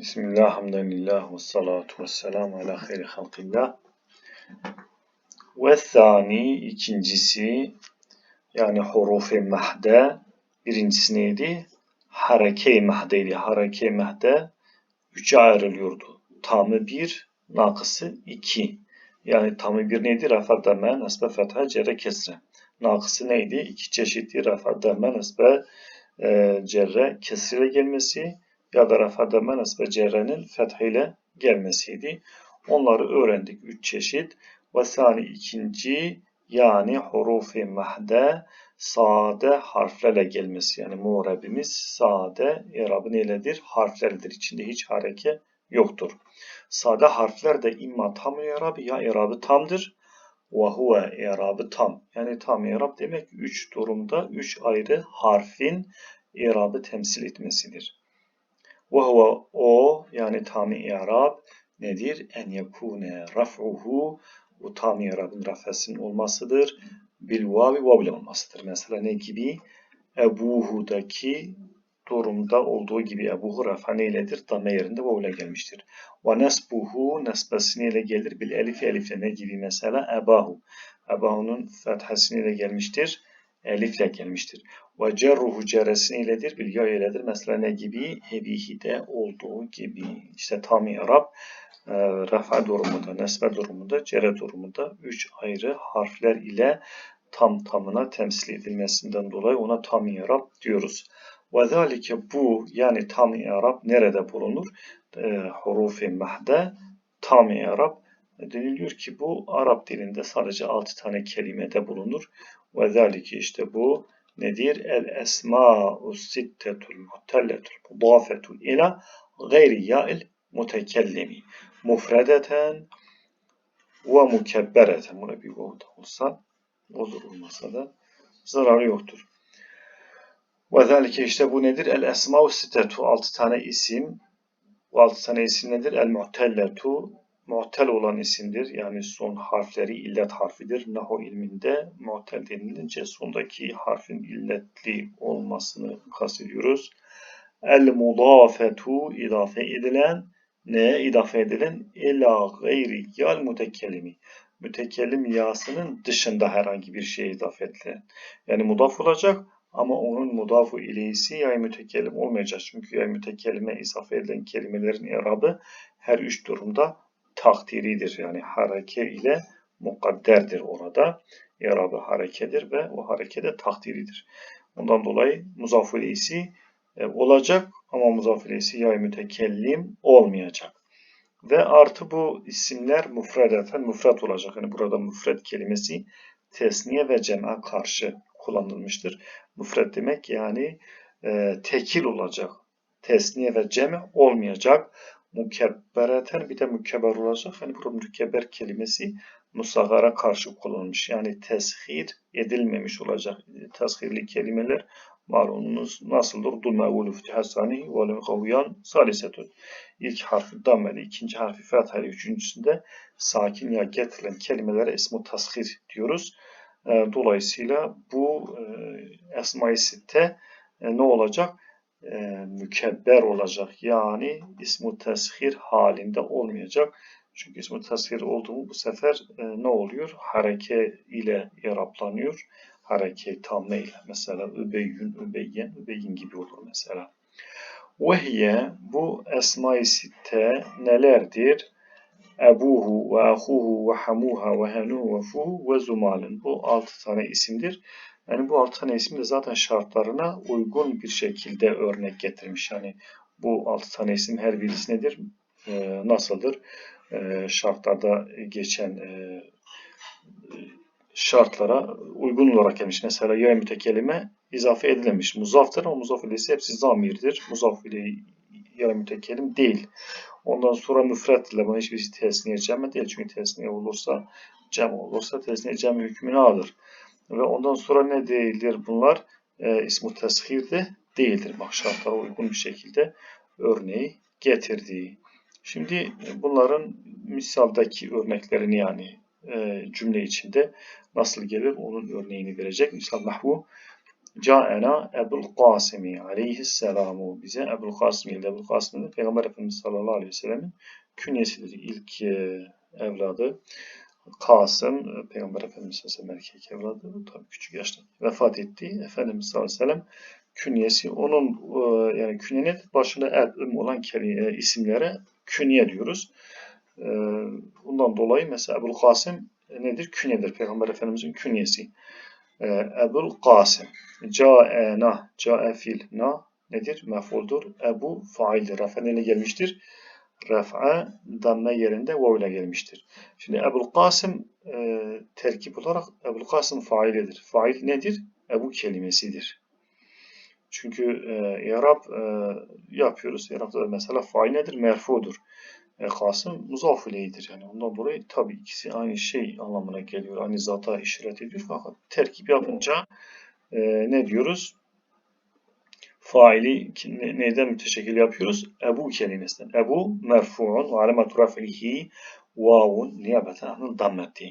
Bismillah, hamdülillah, ve salatu ve selamu ala hayri halkillah. Ve thani, ikincisi, yani hurufi mahde, birincisi neydi? Hareke-i mahdeydi. Hareke-i mahde üçe ayrılıyordu. Tamı bir, nakısı iki. Yani tamı bir neydi? Rafa demme, nesbe fetha, cere kesre. Nakısı neydi? İki çeşitli rafa demme, nesbe e, cerre kesriyle gelmesi ya da rafa demme, nesbe cerrenin fethiyle gelmesiydi. Onları öğrendik. Üç çeşit. Ve sani ikinci yani hurufi mahde sade harflerle gelmesi. Yani muğrebimiz sade irabı neyledir? Harflerdir. İçinde hiç hareke yoktur. Sade harfler de imma tam irabı ya irabı tamdır. Ve huve irabı tam. Yani tam irab demek üç durumda üç ayrı harfin irabı temsil etmesidir. Ve huve o yani tam irab nedir? En yekune raf'uhu bu tam irabın rafesinin olmasıdır. Bil vavi vav olmasıdır. Mesela ne gibi? Ebuhu'daki durumda olduğu gibi Ebuhu rafa neyledir? Dame yerinde vav ile gelmiştir. Ve nesbuhu nesbesi neyle gelir? Bil elif elifle ne gibi mesela? Ebahu. Ebahu'nun fethası neyle gelmiştir? Elifle gelmiştir. Ve cerruhu cerresi neyledir? Bil ya iledir. Mesela ne gibi? Ebihi'de olduğu gibi. İşte tam irab e, rafa durumunda, nesbe durumunda, cere durumunda üç ayrı harfler ile tam tamına temsil edilmesinden dolayı ona tam irab diyoruz. Ve zalike bu yani tam irab nerede bulunur? E, hurufi mahde tam irab deniliyor ki bu Arap dilinde sadece altı tane kelimede bulunur. Ve zalike işte bu nedir? El esma'u sittetul mutelletul mudafetu ila gayri ya'il mutekellimi mufredeten ve mukebbereten. Buna bir vav olsa olur olmasa da zararı yoktur. Ve zelike işte bu nedir? El esma sitetu. Altı tane isim. Bu altı tane isim nedir? El mu'telletu. Mu'tel olan isimdir. Yani son harfleri illet harfidir. Nahu ilminde mu'tel denilince sondaki harfin illetli olmasını kastediyoruz. El mudafetu idafe edilen neye idafe edilen? İla gayri yal mütekellimi. Mütekellim yasının dışında herhangi bir şeye idafe edilen. Yani mudaf olacak ama onun mudafu ileysi yay mütekellim olmayacak. Çünkü yay mütekellime izafe edilen kelimelerin irabı her üç durumda takdiridir. Yani hareke ile mukadderdir orada. İrabı harekedir ve o harekede takdiridir. Ondan dolayı muzafu ileysi e, olacak ama muzafilesi yay mütekellim olmayacak. Ve artı bu isimler müfredeten müfred olacak. Yani burada müfred kelimesi tesniye ve cem'e karşı kullanılmıştır. Müfred demek yani e, tekil olacak. Tesniye ve cem olmayacak. Mukebbereten bir de mükebber olacak. Hani burada mükebber kelimesi musagara karşı kullanılmış. Yani teshir edilmemiş olacak. Teshirli kelimeler Malumunuz nasıldır? Dul mevulu fütihasani ve lem kaviyan salisetun. İlk harfi dammeli, ikinci harfi fethali, üçüncüsünde sakin ya getirilen kelimelere ismu tashir diyoruz. Dolayısıyla bu esma-i sitte ne olacak? Mükebber olacak. Yani ismu teshir halinde olmayacak. Çünkü ismu teshir oldu mu bu sefer ne oluyor? Hareke ile yaraplanıyor hareket tamme mesela übeyyün, übeyyen, übeyyin gibi olur mesela. Vehiye bu esma-i sitte nelerdir? Ebuhu ve ahuhu ve hamuha ve henuhu ve fuhu ve zumalin. Bu altı tane isimdir. Yani bu altı tane isim de zaten şartlarına uygun bir şekilde örnek getirmiş. Yani bu altı tane isim her birisi nedir? Ee, nasıldır? Ee, şartlarda geçen e, şartlara uygun olarak gelmiş. Mesela ya mütekelime izafe edilemiş. Muzaftır ama muzaf ilesi hepsi zamirdir. Muzaf ile ya mütekelim değil. Ondan sonra müfret ile buna hiçbir tesniye cem değil. Çünkü tesniye olursa cem olursa tesniye cem hükmünü alır. Ve ondan sonra ne değildir bunlar? E, ismu teshir de değildir. Bak şartlara uygun bir şekilde örneği getirdiği. Şimdi bunların misaldaki örneklerini yani e, cümle içinde nasıl gelir onun örneğini verecek. İslam nahvu Ca'ena Ebul Kasimi aleyhisselamu. Bize Ebul Kasım geldi. Ebul Kasım de Peygamber Efendimiz sallallahu aleyhi ve sellemin künyesidir. İlk e, evladı. Kasım, e, Peygamber Efendimiz sallallahu aleyhi ve sellem erkek evladı. Tabii küçük yaşta vefat etti. Efendimiz sallallahu aleyhi ve sellem künyesi. Onun e, yani künyenin başında eb, olan kelime, isimlere künye diyoruz. E, bundan dolayı mesela Ebul Kasım nedir? Künyedir. Peygamber Efendimizin künyesi. Ebul Kasım. Ca'ena. Ca'e fil. Na nedir? Mef'uldur. Ebu faildir. Neyle gelmiştir? Raf'a damme yerinde vav ile gelmiştir. Şimdi Ebul Kasım e, terkip olarak Ebul Kasım failidir. Fail nedir? Ebu kelimesidir. Çünkü e, İrab e, yapıyoruz. İrab'da mesela fail nedir? Merfudur. E, Kasım muzaf ileydir. Yani ondan dolayı tabii ikisi aynı şey anlamına geliyor. Aynı zata işaret ediyor. Fakat terkip yapınca e, ne diyoruz? Faili neyden müteşekkil yapıyoruz? Ebu kelimesinden. Ebu merfu'un ve alemetu rafilihi vavun niyabeten anıl dammeti.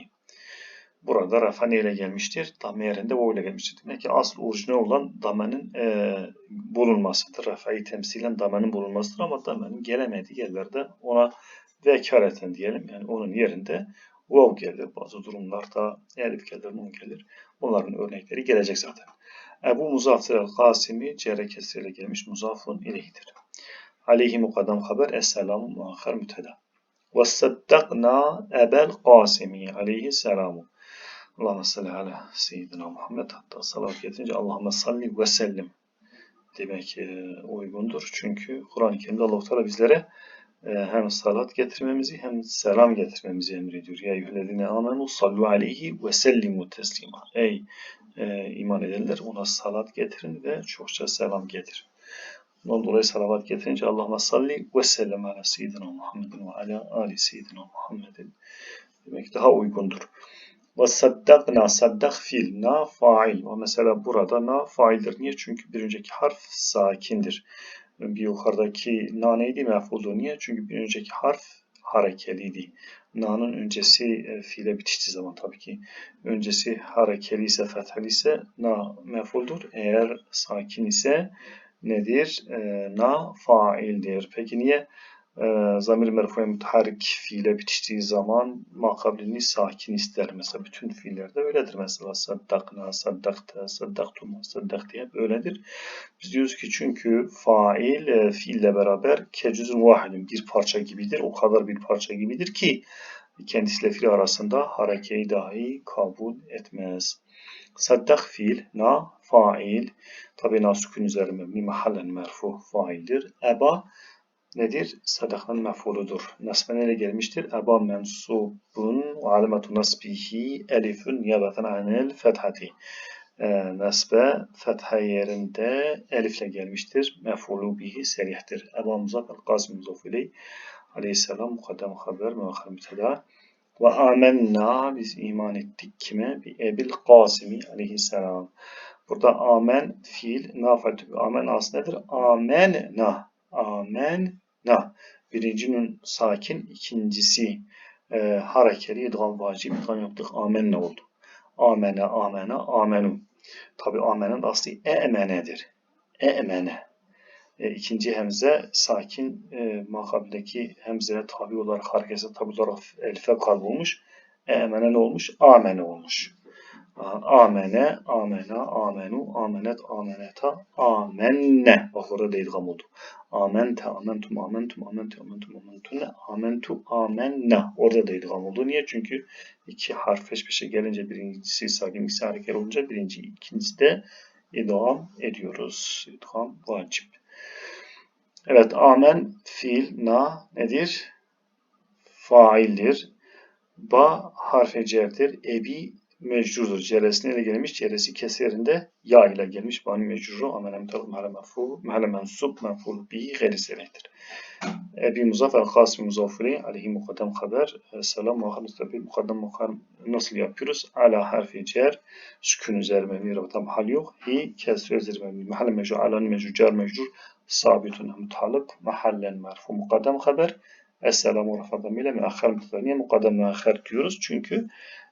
Burada rafa neyle gelmiştir? Damme yerinde vav ile gelmiştir. Demek ki asıl orijinal olan damenin e, bulunmasıdır. Rafa'yı temsilen damenin bulunmasıdır ama damenin gelemediği yerlerde ona vekaleten diyelim. Yani onun yerinde vav gelir. Bazı durumlarda elif gelir, nun gelir. Bunların örnekleri gelecek zaten. Ebu Muzafir el-Kasimi cerre kesriyle gelmiş muzafun ileyhidir. Aleyhi mukaddem haber es-selamu muahhar müteda. Ve saddakna ebel Kasimi aleyhi selamu. Allahümme salli ala seyyidina Muhammed hatta salat getirince Allahümme salli ve sellim demek e, uygundur. Çünkü Kur'an-ı Kerim'de Allah Teala bizlere e, hem salat getirmemizi hem selam getirmemizi emrediyor. Ya eyyühellezine amenu sallu aleyhi ve sellimu teslima. Ey e, iman edenler ona salat getirin ve çokça selam getirin. Bundan dolayı salavat getirince Allahümme salli ve sellem ala seyyidina Muhammedin ve ala ali seyyidina Muhammedin demek daha uygundur. Ve saddakna saddak fiil na fail. O mesela burada na faildir. Niye? Çünkü bir önceki harf sakindir. Bir yukarıdaki na neydi? Mefuldu. Niye? Çünkü bir önceki harf harekeliydi. Na'nın öncesi e, fiile bitiştiği zaman tabii ki öncesi harekeli ise fetheli ise na mefuldur. Eğer sakin ise nedir? E, na faildir. Peki niye? E, zamir merfu'ya müteharik fiile bitiştiği zaman makablini sakin ister. Mesela bütün fiillerde öyledir. Mesela saddakna, saddakta, saddaktuma, saddakti hep öyledir. Biz diyoruz ki çünkü fail e, fiille beraber kecüzün vahidin bir parça gibidir. O kadar bir parça gibidir ki kendisiyle fiil arasında harekeyi dahi kabul etmez. Saddak fiil, na, fail. Tabi na sükun üzerine mi mahallen merfu faildir. Eba nedir? Sadakın mef'uludur. Nasben ile gelmiştir. Eba mensubun ve alemetu nasbihi elifun niyabeten anil fethati. E, nasbe fetha yerinde elifle gelmiştir. Mef'ulu bihi serihtir. Eba muzaf el-Qasim muzaf iley. Aleyhisselam mukaddem haber müahhar müteda. Ve amenna biz iman ettik kime? Bi Ebil Kasimi aleyhisselam. Burada amen fiil nafetü. Amen aslında nedir? Amenna. Amenna. Birincinin sakin, ikincisi e, harekeli, idgam vacip, idgam yaptık. Amenna oldu. Amene, amene, amenu. Tabi amenin aslı e'menedir. E'mene. E, ikinci hemze sakin e, makabildeki hemzeye tabi olarak harekete tabi olarak elife olmuş. E'mene ne olmuş? Amene olmuş. Amene, amena, amenu, amenet, ameneta, amenne. Bak orada da idgam oldu. Amente, amentum, amentum, amente, amentum, amentunne, amentu, amenne. Orada da idgam oldu. Niye? Çünkü iki harf peş peşe gelince birincisi sakin, ikisi hareket olunca birinci, ikincisi de idgam ediyoruz. İdgam vacip. Evet, amen, fiil, na nedir? Faildir. Ba harfi cerdir. Ebi mecrurdur. Ceresine ile gelmiş. Ceresi keserinde ya ile gelmiş. Bani mecruru amele mutalak mehle meful mehle mensub meful bihi gayri serihtir. Ebi muzaf el kasmi muzafiri aleyhi mukaddem haber. Selam muhakkam tabi mukaddem mukaddem nasıl yapıyoruz? Ala harfi cer. Sükun üzerine bir rabıtam hal yok. Hi kesri üzerine bir mahalle mecrur. Alan mecrur cer mecrur. Sabitun mutalık mahallen merfu mukaddem haber. Esselamu rafadam ile müahhar mütefeniye mukaddem müahhar diyoruz. Çünkü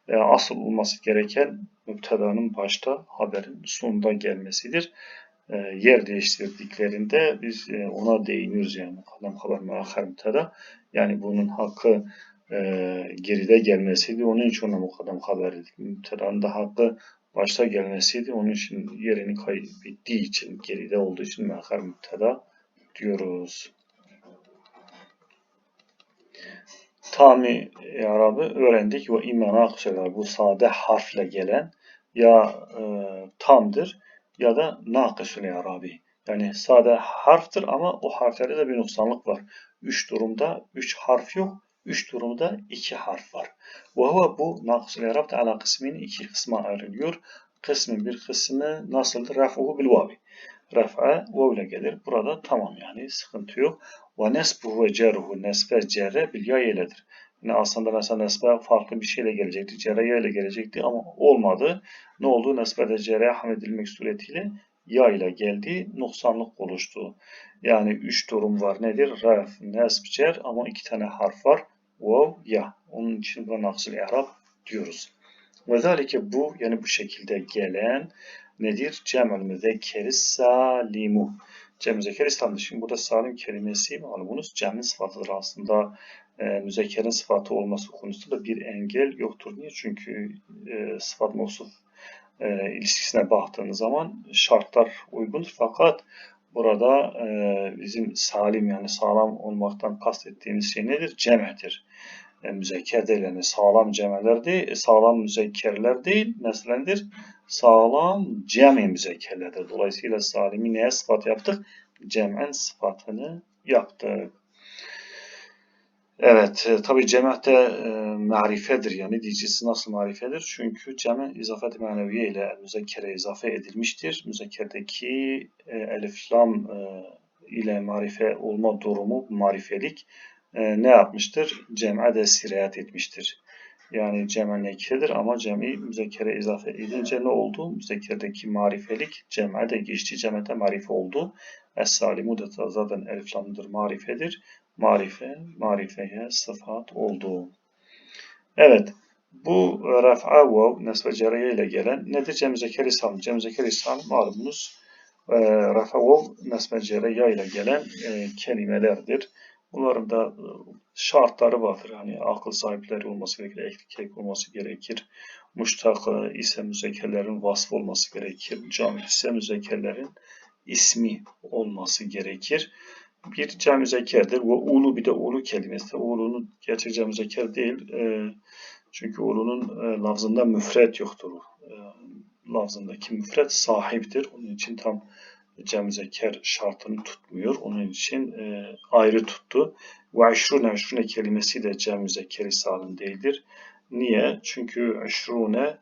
e, asıl olması gereken müptedanın başta haberin sonunda gelmesidir. E, yer değiştirdiklerinde biz e, ona değiniyoruz yani mukadem haber muahher müpteda. Yani bunun hakkı e, geride gelmesiydi. Onun için ona mukadem haber dedik. Müptedanın da hakkı başta gelmesiydi. Onun için yerini kaybettiği için, geride olduğu için muahher müpteda diyoruz. Tami Arabı öğrendik ve imana bu sade harfle gelen ya e, tamdır ya da nakısul Arabi. Yani sade harftır ama o harflerde de bir noksanlık var. Üç durumda üç harf yok. Üç durumda iki harf var. Ve bu nakısul Arab ala kısminin iki kısma ayrılıyor. Kısmın bir kısmı nasıldır? Raf'uhu bil vavi. Raf'a vav gelir. Burada tamam yani sıkıntı yok. Ve nesbuhu ve cerruhu nesbe cerre bil ya iledir. Yine aslında mesela nesbe farklı bir şeyle gelecekti. Cerre ile gelecekti ama olmadı. Ne oldu? Nesbede cerre hamledilmek suretiyle ya ile geldi. Noksanlık oluştu. Yani üç durum var. Nedir? Raf, nesb, cer ama iki tane harf var. Vav, ya. Onun için buna naksil i'rab diyoruz. Ve zalike bu yani bu şekilde gelen nedir? Cem'ül müzekkeri salimu. Cem müzekker İslam'dır. Şimdi burada salim kelimesi malumunuz cem'in sıfatıdır aslında. E, müzekkerin sıfatı olması konusunda bir engel yoktur. Niye? Çünkü e, sıfat mevsuf e, ilişkisine baktığınız zaman şartlar uygundur. Fakat burada e, bizim salim yani sağlam olmaktan kastettiğimiz şey nedir? Cem'dir. E, müzekker değil yani sağlam cemeler değil, e, sağlam müzekkerler değil, neslendir? Sağlam cemi. Dolayısıyla salimi neye sıfat yaptık? Cem'en sıfatını yaptık. Evet, e, tabi cem'te e, marifedir yani diyicisi nasıl marifedir? Çünkü cem'e izafet maneviye ile müzekkere izafe edilmiştir. Müzekkerdeki e, elif lam e, ile marife olma durumu marifelik e, ne yapmıştır? Cem'e de sirayet etmiştir. Yani cem'e nekiredir ama cem'i müzekkere izafe edince ne oldu? Müzekkerdeki marifelik cem'e geçti. Cem'e de marife oldu. Es-salimu da zaten eliflamdır, marifedir. Marife, marifeye sıfat oldu. Evet. Bu raf'a vav nesve cereye ile gelen nedir? Cem zekeri islam. Cem zekeri islam malumunuz e, raf'a vav nesve cereye ile gelen e, kelimelerdir. Bunların da e, şartları vardır. Hani akıl sahipleri olması gerekir, erkek olması gerekir. Muştakı ise müzekkerlerin vasfı olması gerekir. Cami ise müzekkerlerin ismi olması gerekir. Bir cam müzekkerdir. Ve ulu bir de ulu kelimesi. Ulu'nun gerçek cam müzekker değil. E, çünkü ulunun e, lafzında müfret yoktur. E, lafzındaki müfret sahiptir. Onun için tam cem zeker şartını tutmuyor. Onun için e, ayrı tuttu. Ve eşrune, eşrune kelimesi de cem zekeri salim değildir. Niye? Çünkü eşrune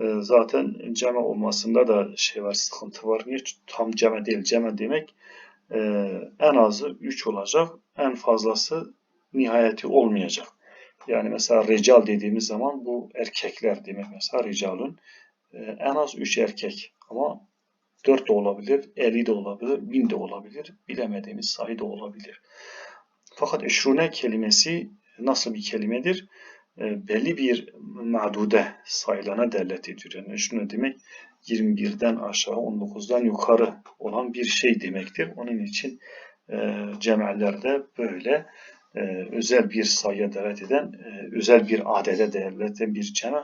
e, zaten ceme olmasında da şey var, sıkıntı var. Niye? Tam ceme değil. Ceme demek e, en azı 3 olacak. En fazlası nihayeti olmayacak. Yani mesela recal dediğimiz zaman bu erkekler demek. Mesela ricalun e, en az 3 erkek ama 4 de olabilir, 50 de olabilir, 1000 de olabilir, bilemediğimiz sayı da olabilir. Fakat eşrune kelimesi nasıl bir kelimedir? E, belli bir madude sayılana devlet ediyor. Yani eşrune demek 21'den aşağı 19'dan yukarı olan bir şey demektir. Onun için e, cemellerde böyle e, özel bir sayıya devlet eden, e, özel bir adede devlet eden bir ceme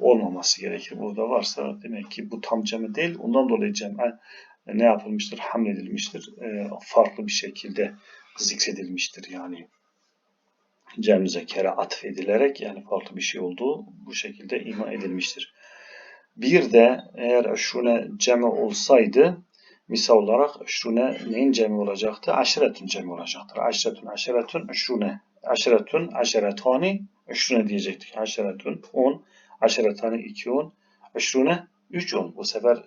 olmaması gerekir. Burada varsa demek ki bu tam cemi değil. Ondan dolayı cem'e ne yapılmıştır? Hamledilmiştir. E, farklı bir şekilde zikredilmiştir yani. Cem zekere atfedilerek yani farklı bir şey olduğu bu şekilde ima edilmiştir. Bir de eğer aşrune cemi olsaydı misal olarak aşrune neyin cemi olacaktı? Aşiretun cemi olacaktır. Aşiretun, aşiretun, aşrune. Aşiretun, aşiretani, aşrune diyecektik. Aşiretun, on, aşiretani, iki on, aşrune, üç on. Bu sefer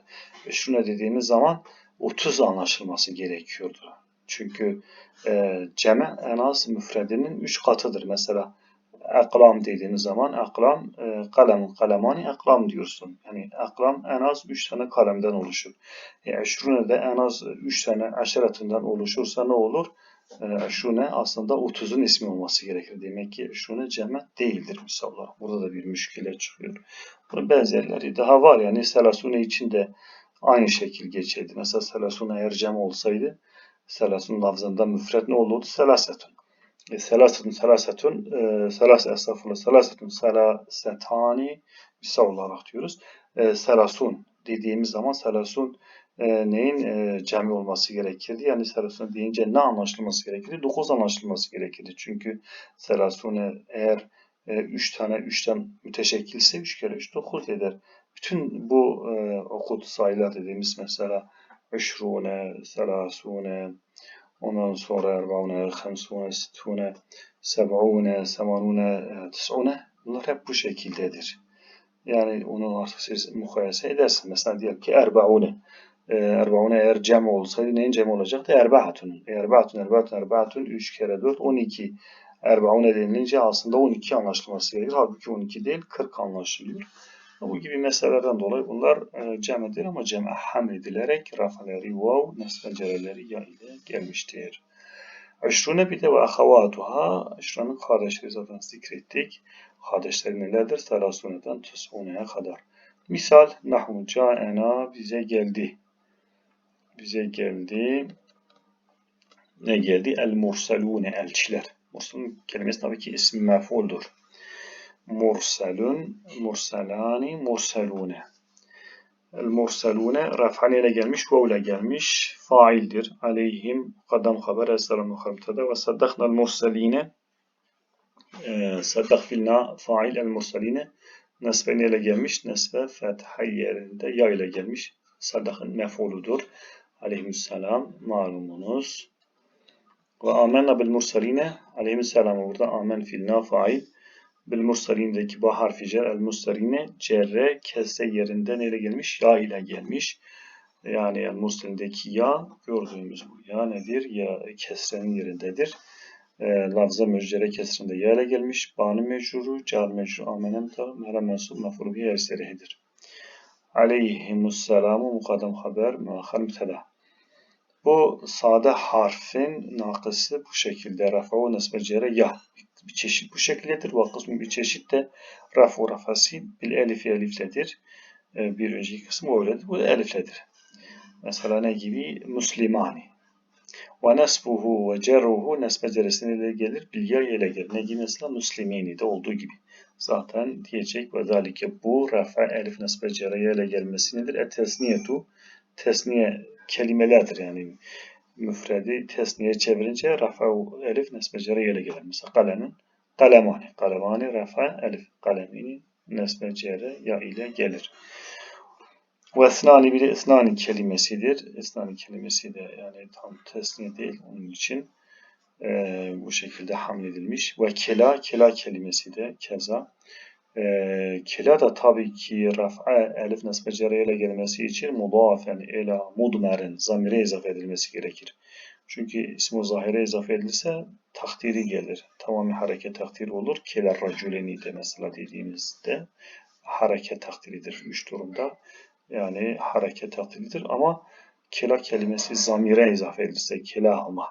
aşrune dediğimiz zaman 30 anlaşılması gerekiyordu. Çünkü e, ceme en az müfredinin 3 katıdır. Mesela aklam dediğiniz zaman aklam e, kalem kalemani aklam diyorsun. Yani aklam en az 3 tane kalemden oluşur. E, eşrune de en az 3 tane aşiratından oluşursa ne olur? E, şune aslında 30'un ismi olması gerekir. Demek ki şune ceme değildir misal. Burada da bir müşkile çıkıyor. Bunun benzerleri daha var yani selasune için de aynı şekil geçerdi. Mesela selasune eğer cem olsaydı selasun lafzında müfret ne olurdu? Selasetun. E, selasetun, selasetun, e, selas estağfurullah, selasetun, selasetani misal olarak diyoruz. E, selasun dediğimiz zaman selasun e, neyin e, cemi olması gerekirdi? Yani selasune deyince ne anlaşılması gerekirdi? Dokuz anlaşılması gerekirdi. Çünkü selasune eğer e, üç tane üçten müteşekkilse üç kere üç dokuz eder. Bütün bu e, okut sayılar dediğimiz mesela eşrune, selasune, ondan sonra erbaune, hamsune, sittune, seb'une, semanune, tis'une bunlar hep bu şekildedir. Yani onu artık siz mukayese edersiniz. Mesela diyelim ki erbaune. E, erbaune eğer cem olsaydı neyin cem olacaktı? Erbaatun. Erbaatun, erbaatun, erbaatun 3 kere 4, 12. Erbaune denilince aslında 12 anlaşılması gerekir. Halbuki 12 değil 40 anlaşılıyor. Bu gibi meselelerden dolayı bunlar e, cem edilir ama cem ham edilerek rafaleri vav nesneceleri ya ile gelmiştir. Aşrune bir de ve ahavatuha. Aşranın kardeşleri zaten zikrettik. Kardeşleri nelerdir? Selasuneden tüsuneye kadar. Misal nahu ca'ena bize geldi. Bize geldi. Ne geldi? El mursalune elçiler. Mursalun kelimesi tabii ki ismi mef'uldur. Mursalun, mursalani, mursalune. El mursalune raf'an ile gelmiş, vav ile gelmiş. Faildir. Aleyhim kadam haber esselam muhabtada ve saddakna el mursaline saddak filna fail el mursaline nesbe ile gelmiş. Nesbe fetha yerinde ya ile gelmiş. Saddakın mef'uludur. Aleyhisselam malumunuz. Ve amenna bil mursaline aleyhisselam burada amen filna fail bil mursalindeki ba harfi cer el mursaline cerre kesse yerinde neyle gelmiş? Ya ile gelmiş. Yani el mursalindeki ya gördüğümüz bu ya nedir? Ya kesrenin yerindedir. E, lafza müccere kesrinde ya ile gelmiş. Banu mecruru, car mecrur, amenem ta, merem mensup, mefru bihi erserihidir. Aleyhimusselamu mukaddem haber, muahar müteda. Bu sade harfin nakısı bu şekilde. Rafa ve nesbe cere ya bir çeşit bu şekildedir. Bu kısmı bir çeşit de rafu rafasi bil elif elifledir. Ee, bir önceki kısmı öyledir. Bu da elifledir. Mesela ne gibi? Müslimani. Ve nesbuhu ve cerruhu nesbe ceresine gelir. Bil ya ile gelir. Ne gibi? Mesela Müslimini de olduğu gibi. Zaten diyecek ve zalike bu rafa elif nesbe cereye ile gelmesi nedir? E tesniyetu tesniye kelimelerdir yani müfredi tesniye çevirince rafa elif nesbe cere ile gelir. Mesela kalemin kalemani. Kalemani rafa elif. Kalemini nesbe cere ya ile gelir. Ve esnani bir de esnani kelimesidir. Esnani kelimesi de yani tam tesniye değil onun için e, bu şekilde hamledilmiş. Ve kela, kela kelimesi de keza. E, kela da tabii ki raf'a elif nesbe ile gelmesi için mudafen ila mudmerin zamire izafe edilmesi gerekir. Çünkü ismi zahire izafe edilirse takdiri gelir. Tamamı hareket takdiri olur. Keler raculeni de mesela dediğimizde hareket takdiridir üç durumda. Yani hareket takdiridir ama kela kelimesi zamire izafe edilirse kelahma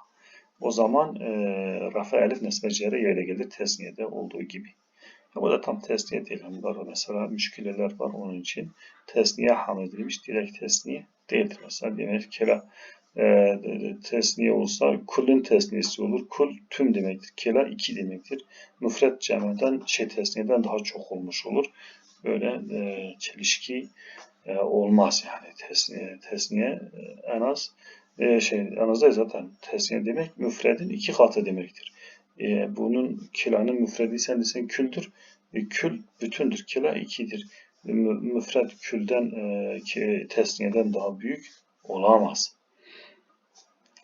o zaman e, rafa elif nesbe ile gelir tesniyede olduğu gibi. Bu da tam tesniye değil. Bunlar mesela müşkileler var onun için. Tesniye hamledilmiş. Direkt tesniye değildir. Mesela demek kela e, tesniye olsa kulun tesniyesi olur. Kul tüm demektir. Kela iki demektir. Müfret cemeden şey tesniyeden daha çok olmuş olur. Böyle e, çelişki e, olmaz yani tesniye tesniye e, en az e, şey en az zaten tesniye demek müfredin iki katı demektir. E, bunun kilanın müfredi sen desen küldür. E, kül bütündür. Kila ikidir. E, müfred külden e, tesniyeden daha büyük olamaz.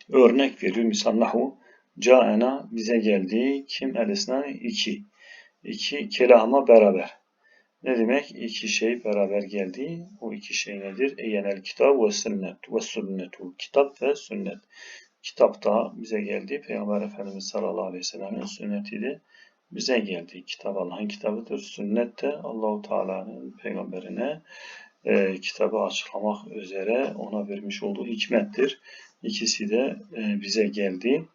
Örnek veriyor. Misal nahu Ca'ena bize geldi. Kim el iki. İki kelahma beraber. Ne demek? İki şey beraber geldi. O iki şey nedir? Eyenel kitap ve sünnet ve sünnetu. Kitap ve sünnet. Kitap da bize geldi. Peygamber Efendimiz sallallahu aleyhi ve sellem'in sünnetiydi. Bize geldi. Kitap Allah'ın kitabıdır. Sünnet de Allahu Teala'nın peygamberine e, kitabı açıklamak üzere ona vermiş olduğu hikmettir. İkisi de e, bize geldi.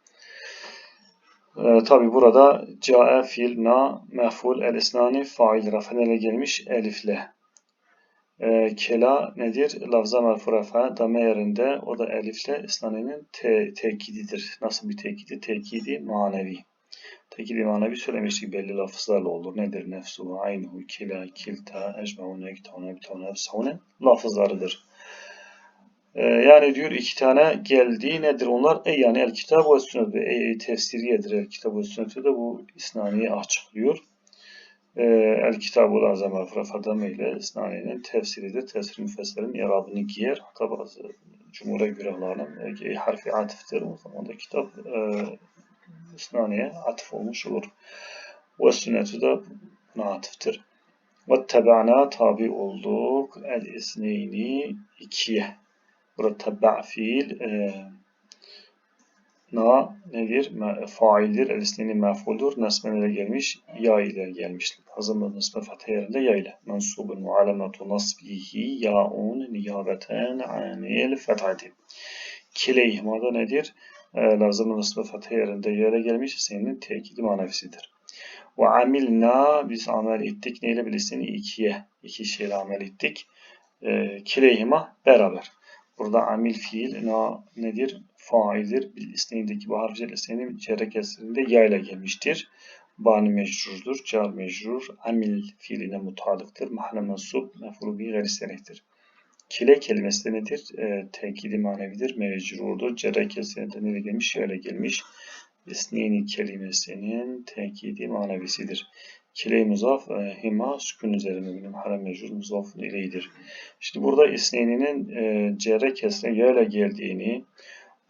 Ee, Tabi burada cae fiil na mef'ul el isnani fail rafenele gelmiş elifle. Ee, kela nedir? Lafza merfu rafa dame yerinde o da elifle isnaninin te tekididir. Nasıl bir tekidi? Tekidi manevi. Tekidi manevi söylemiştik belli lafızlarla olur. Nedir? Nefsu, aynuhu, kila, kilta, ecmaune, ektavne, bitavne, efsavne lafızlarıdır. Ee, yani diyor iki tane geldi nedir onlar? E yani el kitab ve sünnet ve e, tefsiriyedir. El kitab ve sünnet de bu isnaniyi açıklıyor. Ee, el kitab-ı azam el ile isnaniyenin tefsiridir. Tefsir müfessirin irabını giyer. Hatta bazı cumhur'a göre alanın e, harfi atıftır. O zaman da kitap e, isnaniye atıf olmuş olur. Ve sünnetü de buna atıftır. Ve tebana tabi olduk. El isneyni ikiye. Burada tebba fiil e, na nedir? Faildir. El isnini mef'uldur. Nesmen ile gelmiş. Ya ile gelmiş. Hazırlı nesme fethe yerinde ya ile. Mensubun ve alemetu nasbihi ya'un niyabeten anil fethati. Kileyhimada nedir? E, lazım nesme fethe yerinde ya ile gelmiş. Senin tekidi manevisidir. Ve amilna biz amel ettik. Neyle bilirsin? İkiye. İki şeyle amel ettik. E, kileyhima beraber. Burada amil fiil na nedir? Faildir. Bil isneyindeki bu harf isneyin cerre kesrinde ya ile gelmiştir. Bani mecrurdur. Car mecrur. Amil fiiline mutalıktır. Mahalle mensup. Mefru bi gayrisenektir. Kile kelimesi de nedir? E, tekidi manevidir. Mecrurdur. Cerre kesrinde nereye gelmiş? Şöyle gelmiş. İsneyni kelimesinin tekidi manevisidir. Kile muzaf e, hima sükun üzerine benim harem mecrur muzafun ileydir. İşte burada isneyninin e, cerre kesre ya ile geldiğini,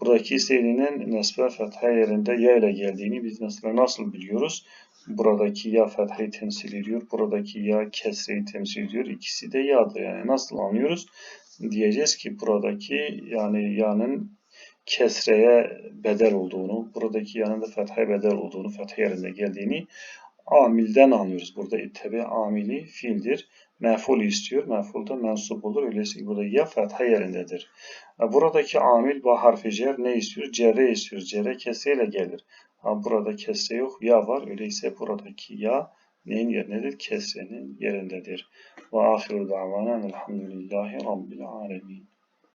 buradaki isneyninin nesbe fetha yerinde ya ile geldiğini biz mesela nasıl biliyoruz? Buradaki ya fethayı temsil ediyor, buradaki ya kesreyi temsil ediyor. İkisi de ya'dır. Yani nasıl anlıyoruz? Diyeceğiz ki buradaki yani ya'nın kesreye bedel olduğunu, buradaki yanın da fethaya bedel olduğunu, fetha yerinde geldiğini amilden anlıyoruz. Burada tabi amili fiildir. Meful istiyor. Meful da mensup olur. Öyleyse burada ya fetha yerindedir. Buradaki amil bu harfi cer ne istiyor? Cerre istiyor. Cerre kesreyle gelir. Burada kesre yok. Ya var. Öyleyse buradaki ya neyin yerindedir? Kesrenin yerindedir. Ve ahiru davanen elhamdülillahi rabbil alemin.